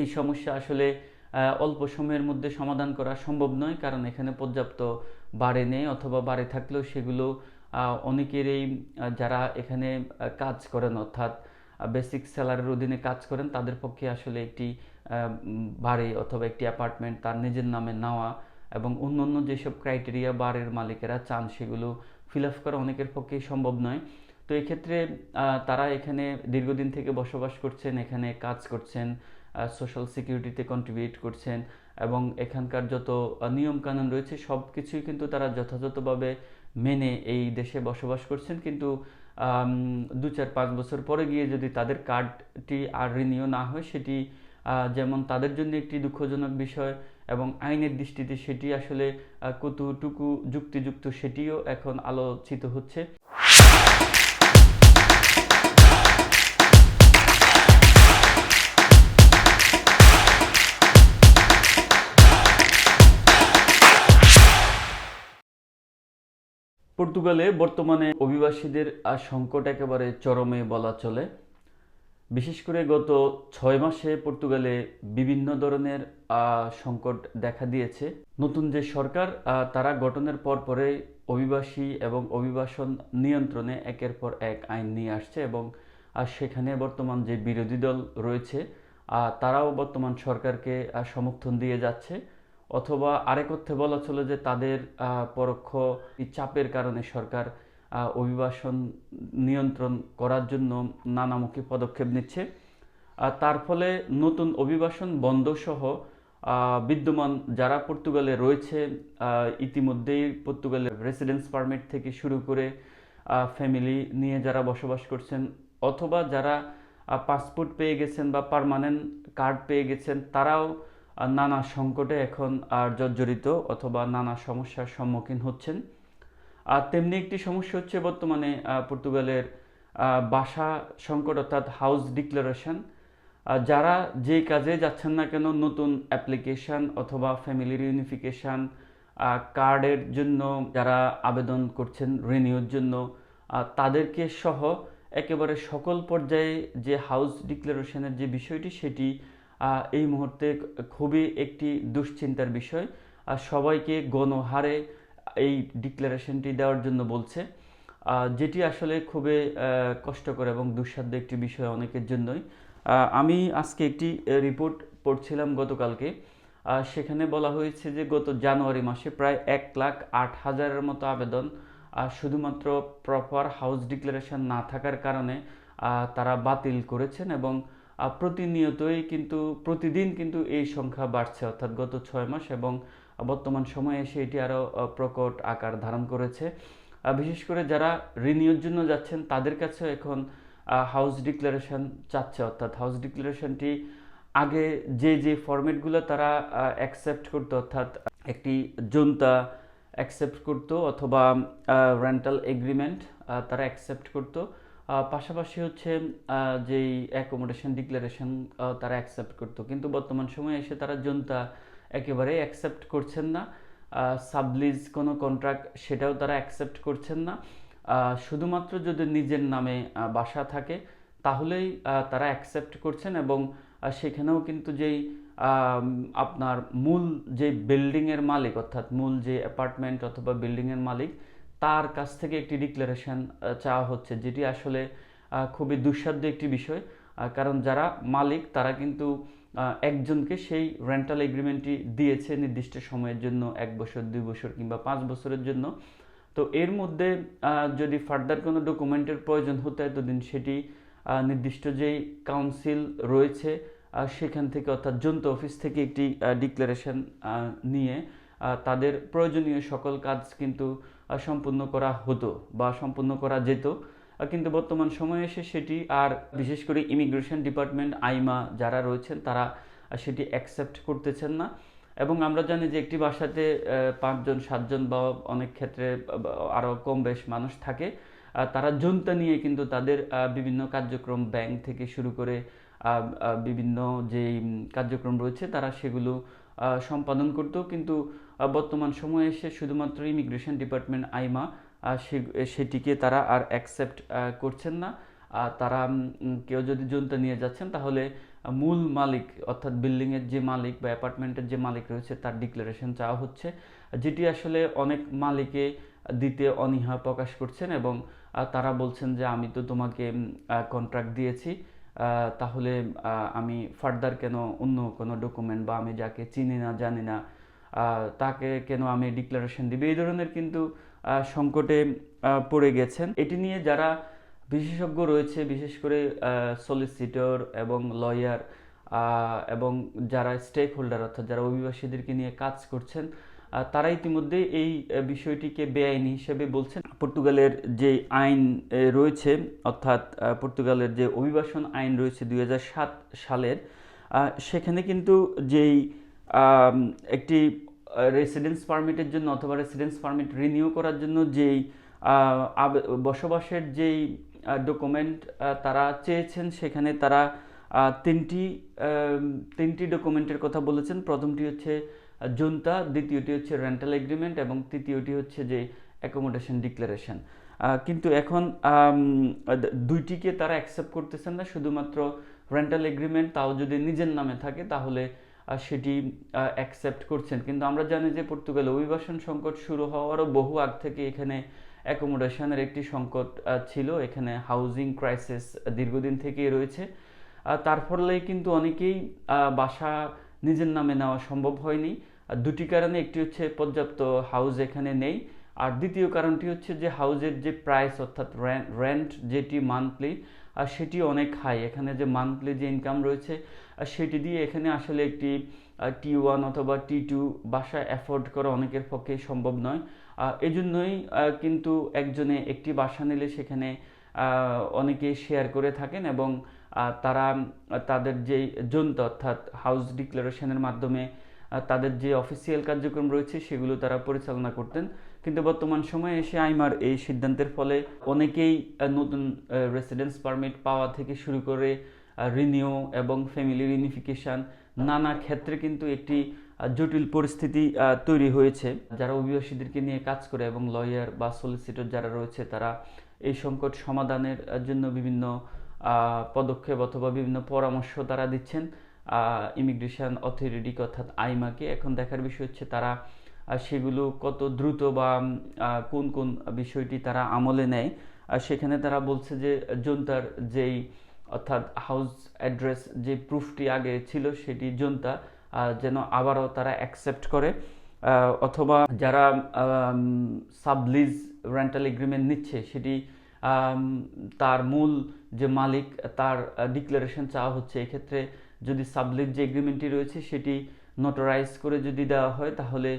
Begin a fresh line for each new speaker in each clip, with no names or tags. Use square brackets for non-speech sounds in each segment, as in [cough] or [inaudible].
এই সমস্যা আসলে অল্প সময়ের মধ্যে সমাধান করা সম্ভব নয়। কারণ এখানে পর্যাপ্ত বাড়ি নেই অথবা বাড়ি থাকলেও সেগুলো অনেকেরই যারা এখানে কাজ করেন অর্থাৎ বেসিক স্যালারির অধীনে কাজ করেন, তাদের পক্ষে আসলে একটি বাড়ি অথবা একটি অ্যাপার্টমেন্ট তার নিজের নামে নেওয়া এবং অন্যান্য যেসব ক্রাইটেরিয়া বাড়ির মালিকেরা চান সেগুলো ফিল আপ করা অনেকের পক্ষেই সম্ভব নয়। তো এক্ষেত্রে তারা এখানে দীর্ঘদিন থেকে বসবাস করছেন, এখানে কাজ করছেন সোশ্যাল সিকিউরিটিতে কন্ট্রিবিউট করছেন এবং এখানকার যত নিয়ম কানুন রয়েছে সব কিছুই কিন্তু তারা যথাযথভাবে মেনে এই দেশে বসবাস করছেন। কিন্তু দু চার পাঁচ বছর পরে গিয়ে যদি তাদের কার্ডটি আর রিনিউ না হয়, সেটি যেমন তাদের জন্য একটি দুঃখজনক বিষয় এবং আইনের দৃষ্টিতে সেটি আসলে কতটুকু যুক্তিযুক্ত সেটিও এখন আলোচিত হচ্ছে। পর্তুগালে বর্তমানে অভিবাসীদের আহ, সংকট একেবারে চরমে বলা চলে। বিশেষ করে গত ছয় মাসে পর্তুগালে বিভিন্ন ধরনের সংকট দেখা দিয়েছে। নতুন যে সরকার তারা গঠনের পর পরে অভিবাসী এবং অভিবাসন নিয়ন্ত্রণে একের পর এক আইন নিয়ে আসছে এবং আর সেখানে বর্তমান যে বিরোধী দল রয়েছে তারাও বর্তমান সরকারকে সমর্থন দিয়ে যাচ্ছে। অথবা আরেক অর্থে বলা চলে যে তাদের পরোক্ষ চাপের কারণে সরকার অভিবাসন নিয়ন্ত্রণ করার জন্য নানামুখী পদক্ষেপ নিচ্ছে। তার ফলে নতুন অভিবাসন বন্ধ সহ বিদ্যমান যারা পর্তুগালে রয়েছে ইতিমধ্যেই পর্তুগালের রেসিডেন্স পারমিট থেকে শুরু করে ফ্যামিলি নিয়ে যারা বসবাস করছেন অথবা যারা পাসপোর্ট পেয়ে গেছেন বা পার্মানেন্ট কার্ড পেয়ে গেছেন, তারাও নানা সংকটে এখন আর জর্জরিত অথবা নানা সমস্যার সম্মুখীন হচ্ছেন। আর তেমনি একটি সমস্যা হচ্ছে বর্তমানে পর্তুগালের বাসা সংকট অর্থাৎ হাউস ডিক্লারেশন। যারা যে কাজে যাচ্ছেন না কেন, নতুন অ্যাপ্লিকেশন অথবা ফ্যামিলি ইউনিফিকেশন কার্ডের জন্য যারা আবেদন করছেন, রিনিউর জন্য তাদেরকে সহ একেবারে সকল পর্যায়ে যে হাউস ডিক্লারেশনের যে বিষয়টি, সেটি এই মুহূর্তে খুবই একটি দুশ্চিন্তার বিষয়। আর সবাইকে গণহারে এই ডিক্লারেশনটি দেওয়ার জন্য বলছে। যেটি আসলে খুবই কষ্টকর এবং দুঃসাধ্য একটি বিষয় অনেকের জন্যই। আমি আজকে একটি রিপোর্ট পড়ছিলাম গতকালকে। সেখানে বলা হয়েছে যে গত জানুয়ারি মাসে প্রায় এক লাখ আট হাজারের মতো আবেদন শুধুমাত্র প্রপার হাউস ডিক্লারেশন না থাকার কারণে তারা বাতিল করেছেন এবং প্রতিনিয়তই কিন্তু, প্রতিদিন কিন্তু এই সংখ্যা বাড়ছে, অর্থাৎ গত ছয় মাস এবং বর্তমান সময়ে এসে এটি আরও প্রকট আকার ধারণ করেছে। বিশেষ করে যারা ঋণীয়র জন্য যাচ্ছেন, তাদের কাছেও এখন হাউস ডিক্লারেশন চাচ্ছে, অর্থাৎ হাউস ডিক্লারেশনটি আগে যে যে ফরম্যাটগুলো তারা অ্যাকসেপ্ট করতো, অর্থাৎ একটি জনতা অ্যাকসেপ্ট করতো অথবা রেন্টাল এগ্রিমেন্ট তারা অ্যাকসেপ্ট করতো পাশাপাশি হচ্ছে যেই অ্যাকোমোডেশন ডিক্লারেশন তারা অ্যাকসেপ্ট করতো। কিন্তু বর্তমান সময়ে এসে তারা জনতা একেবারে অ্যাকসেপ্ট করছেন না। সাবলিজ কোনো কন্ট্রাক্ট সেটাও তারা অ্যাকসেপ্ট করছেন না। শুধুমাত্র যদি নিজের নামে বাসা থাকে, তাহলেই তারা অ্যাকসেপ্ট করছেন এবং সেখানেও কিন্তু যেই আপনার মূল যে বিল্ডিংয়ের মালিক, অর্থাৎ মূল যে অ্যাপার্টমেন্ট অথবা বিল্ডিংয়ের মালিক তার কাছ থেকে একটি ডিক্লারেশন চাওয়া হচ্ছে, যেটি আসলে খুবই দুঃসাধ্য একটি বিষয় কারণ যারা মালিক, তারা কিন্তু একজনকে সেই রেন্টাল এগ্রিমেন্টটি দিয়েছে নির্দিষ্ট সময়ের জন্য, এক বছর, দুই বছর কিংবা পাঁচ বছরের জন্য। তো এর মধ্যে যদি ফার্দার কোনো ডকুমেন্টের প্রয়োজন হতে হতো এতদিন সেটি নির্দিষ্ট যেই কাউন্সিল রয়েছে সেখান থেকে অর্থাৎ জন্ত অফিস থেকে একটি ডিক্লারেশন নিয়ে তাদের প্রয়োজনীয় সকল কাজ কিন্তু সম্পূর্ণ করা হতো বা সম্পূর্ণ করা যেত। কিন্তু বর্তমান সময়ে এসে সেটি আর বিশেষ করে ইমিগ্রেশন ডিপার্টমেন্ট আইমা যারা রয়েছেন, তারা সেটি অ্যাকসেপ্ট করতেছেন না। এবং আমরা জানি যে একটি বাসাতে পাঁচজন, সাতজন বা অনেক ক্ষেত্রে আরও কম বেশ মানুষ থাকে। তারা জনতা নিয়ে কিন্তু তাদের বিভিন্ন কার্যক্রম ব্যাংক থেকে শুরু করে বিভিন্ন যে কার্যক্রম রয়েছে, তারা সেগুলো সম্পাদন করতো। কিন্তু বর্তমান সময়ে এসে শুধুমাত্র ইমিগ্রেশন ডিপার্টমেন্ট আইমা সেটিকে তারা আর অ্যাকসেপ্ট করছেন না। আর তারা কেউ যদি জনতা নিয়ে যাচ্ছেন, তাহলে মূল মালিক, অর্থাৎ বিল্ডিংয়ের যে মালিক বা অ্যাপার্টমেন্টের যে মালিক রয়েছে, তার ডিক্লারেশন চাওয়া হচ্ছে। যেটি আসলে অনেক মালিকে দিতে অনীহা প্রকাশ করছেন এবং তারা বলছেন যে, আমি তো তোমাকে কন্ট্রাক্ট দিয়েছি তাহলে আমি ফার্দার কেন অন্য কোনো ডকুমেন্ট বা আমি যাকে চিনি না, জানি না তাকে কেন আমি ডিক্লারেশন দিবে? এই ধরনের কিন্তু সংকটে পড়ে গেছেন। এটি নিয়ে যারা বিশেষজ্ঞ রয়েছে, বিশেষ করে সলিসিটর এবং লয়ার এবং যারা স্টেক হোল্ডার অর্থাৎ যারা অভিবাসীদেরকে নিয়ে কাজ করছেন তারা ইতিমধ্যে এই বিষয়টিকে বেআইনি হিসেবে বলছেন। পর্তুগালের যে আইন রয়েছে, অর্থাৎ পর্তুগালের যে অভিবাসন আইন রয়েছে দু হাজার সাত সালের সেখানে কিন্তু যেই একটি রেসিডেন্স পারমিটের জন্য অথবা রেসিডেন্স পারমিট রিনিউ করার জন্য যেই বসবাসের যেই ডকুমেন্ট তারা চেয়েছেন, সেখানে তারা তিনটি তিনটি ডকুমেন্টের কথা বলেছেন। প্রথমটি হচ্ছে জুনতা, দ্বিতীয়টি হচ্ছে রেন্টাল এগ্রিমেন্ট এবং তৃতীয়টি হচ্ছে যে অ্যাকোমোডেশন ডিক্লারেশন কিন্তু এখন দুইটিকে তারা অ্যাকসেপ্ট করতেছেন না। শুধুমাত্র রেন্টাল এগ্রিমেন্ট তাও যদি নিজের নামে থাকে, তাহলে সেটি অ্যাকসেপ্ট করছেন। কিন্তু আমরা জানি যে পর্তুগালে অভিবাসন সংকট শুরু হওয়ারও বহু আগ থেকে এখানে অ্যাকোমোডেশনের একটি সংকট ছিল। এখানে হাউজিং ক্রাইসিস দীর্ঘদিন থেকেই রয়েছে। তার ফলে কিন্তু অনেকেই বাসা নিজের নামে নেওয়া সম্ভব হয়নি। দুটি কারণে, একটি হচ্ছে পর্যাপ্ত হাউস এখানে নেই। আর দ্বিতীয় কারণটি হচ্ছে যে হাউজের যে প্রাইস অর্থাৎ রেন্ট যেটি মান্থলি আর সেটি অনেক হাই এখানে যে মান্থলি যে ইনকাম রয়েছে সেটি দিয়ে এখানে আসলে একটি টি ওয়ান অথবা টি টু বাসা অ্যাফোর্ড করা অনেকের পক্ষে সম্ভব নয়। এজন্যই কিন্তু একজনে একটি বাসা নিলে সেখানে আহ, অনেকেই শেয়ার করে থাকেন এবং তারা তাদের যে জন্ত অর্থাৎ হাউস ডিক্লারেশনের মাধ্যমে তাদের যে অফিসিয়াল কার্যক্রম রয়েছে সেগুলো তারা পরিচালনা করতেন। কিন্তু বর্তমান সময়ে এসে আইমার এই সিদ্ধান্তের ফলে অনেকেই নতুন রেসিডেন্স পারমিট পাওয়া থেকে শুরু করে রিনিউ এবং ফ্যামিলি রিউনিফিকেশন নানা ক্ষেত্রে কিন্তু একটি জটিল পরিস্থিতি তৈরি হয়েছে। যারা অভিবাসীদেরকে নিয়ে কাজ করে এবং লয়ার বা সলিসিটর যারা রয়েছে, তারা এই সংকট সমাধানের জন্য বিভিন্ন পদক্ষেপ অথবা বিভিন্ন পরামর্শ তারা দিচ্ছেন। ইমিগ্রেশন অথরিটি অর্থাৎ আইমাকে। এখন দেখার বিষয় হচ্ছে তারা সেগুলো কত দ্রুত বা কোন কোন বিষয়টি তারা আমলে নেয়। সেখানে তারা বলছে যে জনতার যেই অর্থাৎ হাউস অ্যাড্রেস যে প্রুফটি আগে ছিল সেটি জনতা যেন আবারও তারা অ্যাকসেপ্ট করে। অথবা যারা সাবলিজ রেন্টাল এগ্রিমেন্ট নিচ্ছে, সেটি তার মূল যে মালিক, তার ডিক্লারেশন চাওয়া হচ্ছে। এক্ষেত্রে যদি সাবলিজ যে এগ্রিমেন্টটি রয়েছে, সেটি নোটারাইজ করে যদি দেওয়া হয়, তাহলে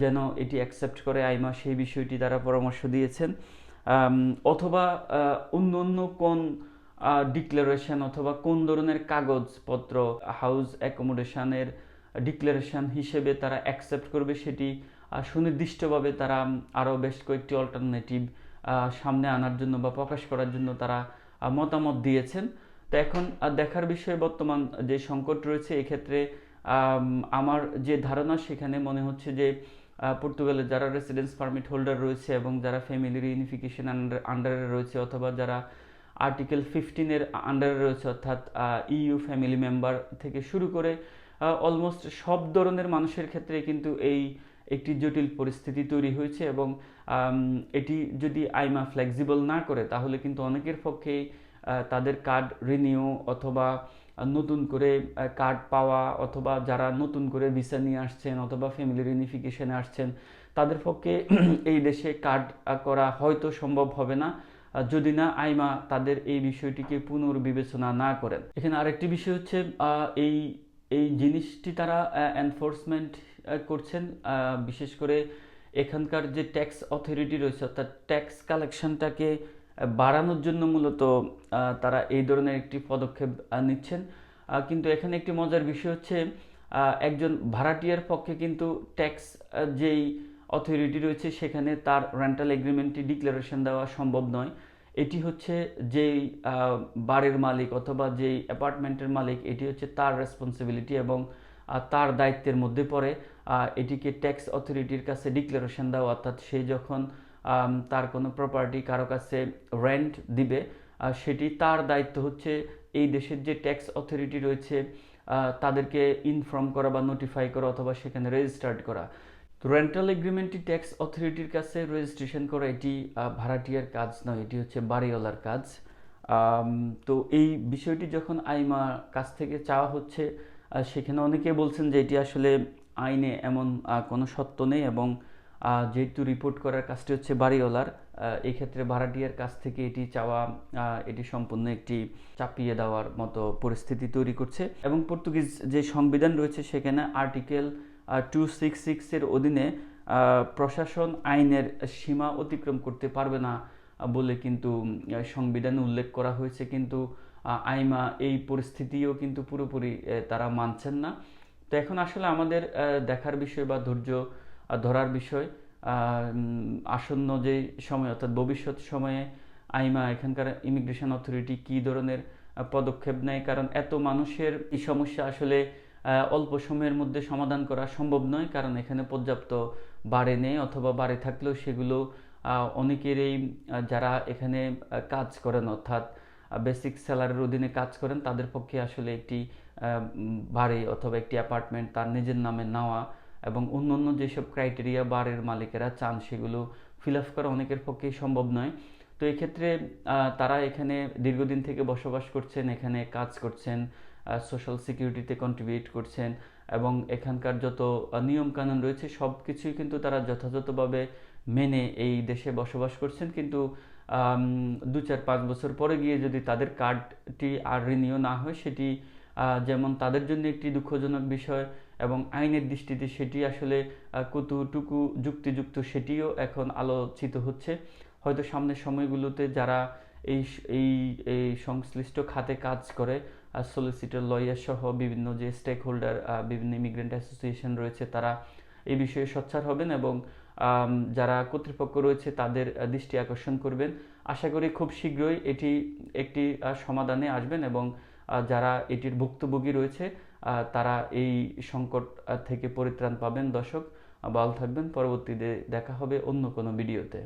যেন এটি অ্যাকসেপ্ট করে। আইমা সেই বিষয়টি তারা পরামর্শ দিয়েছেন। অথবা অন্য অন্য কোন ডিক্লারেশন অথবা কোন ধরনের কাগজপত্র হাউস অ্যাকোমোডেশনের ডিক্লারেশন হিসেবে তারা অ্যাকসেপ্ট করবে সেটি সুনির্দিষ্টভাবে তারা আরও বেশ কয়েকটি অল্টারনেটিভ সামনে আনার জন্য বা প্রকাশ করার জন্য তারা মতামত দিয়েছেন। তো এখন দেখার বিষয়ে বর্তমান যে সংকট রয়েছে এক্ষেত্রে আমার যে ধারণা সেখানে মনে হচ্ছে যে আহ, পর্তুগালের যারা রেসিডেন্স পারমিট হোল্ডার রয়েছে এবং যারা ফ্যামিলি রিউনিফিকেশন আন্ডারে রয়েছে অথবা যারা আর্টিকেল ফিফটিনের আন্ডারে রয়েছে, অর্থাৎ ইইউ ফ্যামিলি মেম্বার থেকে শুরু করে অলমোস্ট সব ধরনের মানুষের ক্ষেত্রে কিন্তু এই একটি জটিল পরিস্থিতি তৈরি হয়েছে এবং এটি যদি আইমা ফ্লেক্সিবল না করে, তাহলে কিন্তু অনেকের পক্ষেই তাদের কার্ড রিনিউ অথবা নতুন করে কার্ড পাওয়া অথবা যারা নতুন করে ভিসা নিয়ে আসছেন অথবা ফ্যামিলি রিউনিফিকেশনে আসছেন, তাদের পক্ষে [clears throat] এই দেশে কার্ড করা হয়তো সম্ভব হবে না। যদি না আইমা তাদের এই বিষয়টিকে পুনর্বিবেচনা না করেন। এখানে আরেকটি বিষয় হচ্ছে এই এই জিনিসটি তারা এনফোর্সমেন্ট করছেন বিশেষ করে এখানকার যে ট্যাক্স অথরিটি রয়েছে, অর্থাৎ ট্যাক্স কালেকশনটাকে বাড়ানোর জন্য মূলত তারা এই ধরনের একটি পদক্ষেপ নিচ্ছেন। কিন্তু এখানে একটি মজার বিষয় হচ্ছে একজন ভাড়াটিয়ার পক্ষে কিন্তু ট্যাক্স যেই অথরিটি রয়েছে, সেখানে তার রেন্টাল এগ্রিমেন্টটি ডিক্লারেশন দেওয়া সম্ভব নয়। এটি হচ্ছে যেই বাড়ির মালিক অথবা যেই অ্যাপার্টমেন্টের মালিক, এটি হচ্ছে তার রেসপন্সিবিলিটি এবং তার দায়িত্বের মধ্যে পড়ে। এটিকে ট্যাক্স অথরিটির কাছে ডিক্লারেশন দেওয়া, অর্থাৎ সে যখন তার কোনো প্রপার্টি কারও কাছে রেন্ট দিবে সেটি তার দায়িত্ব হচ্ছে এই দেশের যে ট্যাক্স অথরিটি রয়েছে তাদেরকে ইনফর্ম করা বা নোটিফাই করা অথবা সেখানে রেজিস্টার্ড করা। তো রেন্টাল এগ্রিমেন্টটি ট্যাক্স অথরিটির কাছে রেজিস্ট্রেশন করা, এটি ভাড়াটিয়ার কাজ নয়, এটি হচ্ছে বাড়িওয়ালার কাজ। তো এই বিষয়টি যখন আইমা কাছ থেকে চাওয়া হচ্ছে সেখানে অনেকে বলছেন যে এটি আসলে আইনে এমন কোনো সত্য নেই এবং যেহেতু রিপোর্ট করার কাজটি হচ্ছে বাড়িওয়ালার এক্ষেত্রে ভাড়াটিয়ার কাছ থেকে এটি চাওয়া এটি সম্পূর্ণ একটি চাপিয়ে দেওয়ার মতো পরিস্থিতি তৈরি করছে। এবং পর্তুগিজ যে সংবিধান রয়েছে সেখানে আর্টিকেল টু সিক্স সিক্সের অধীনে প্রশাসন আইনের সীমা অতিক্রম করতে পারবে না বলে কিন্তু সংবিধানে উল্লেখ করা হয়েছে। কিন্তু আইমা এই পরিস্থিতিও কিন্তু পুরোপুরি তারা মানছেন না। তো এখন আসলে আমাদের দেখার বিষয় বা ধৈর্য ধরার বিষয় আসন্ন যে সময়, অর্থাৎ ভবিষ্যৎ সময়ে আইমা, এখানকার ইমিগ্রেশন অথরিটি কী ধরনের পদক্ষেপ নেয়? কারণ এত মানুষের এই সমস্যা আসলে অল্প সময়ের মধ্যে সমাধান করা সম্ভব নয়, কারণ এখানে পর্যাপ্ত বাড়ে নেই অথবা বাড়ে থাকলেও সেগুলো অনেকেরই যারা এখানে কাজ করেন অর্থাৎ বেসিক স্যালারির অধীনে কাজ করেন, তাদের পক্ষে আসলে একটি বাড়ি অথবা একটি অ্যাপার্টমেন্ট তার নিজের নামে নেওয়া এবং অন্যান্য যেসব ক্রাইটেরিয়া বাড়ির মালিকেরা চান সেগুলো ফিল আপ করা অনেকের পক্ষেই সম্ভব নয়। তো এক্ষেত্রে তারা এখানে দীর্ঘদিন থেকে বসবাস করছেন, এখানে কাজ করছেন সোশ্যাল সিকিউরিটিতে কন্ট্রিবিউট করছেন এবং এখানকার যত নিয়ম কানুন রয়েছে সব কিছুই কিন্তু তারা যথাযথভাবে মেনে এই দেশে বসবাস করছেন। কিন্তু দু চার পাঁচ বছর পরে গিয়ে যদি তাদের কার্ডটি আর রিনিউ না হয়, সেটি যেমন তাদের জন্য একটি দুঃখজনক বিষয় এবং আইনের দৃষ্টিতে সেটি আসলে কতটুকু যুক্তিযুক্ত সেটিও এখন আলোচিত হচ্ছে। হয়তো সামনের সময়গুলোতে যারা এই এই সংশ্লিষ্ট খাতে কাজ করে সলিসিটর লয়ার সহ বিভিন্ন যে স্টেক হোল্ডার বিভিন্ন ইমিগ্রেন্ট অ্যাসোসিয়েশন রয়েছে, তারা এই বিষয়ে সোচ্চার হবেন এবং যারা কর্তৃপক্ষ রয়েছে, তাদের দৃষ্টি আকর্ষণ করবেন। আশা করি খুব শীঘ্রই এটি একটি সমাধানে আসবেন এবং যারা এটির ভুক্তভোগী রয়েছে তারা এই সংকট থেকে পরিত্রাণ পাবেন। দর্শক ভালো থাকবেন। পরবর্তীতে দেখা হবে অন্য কোনো ভিডিওতে।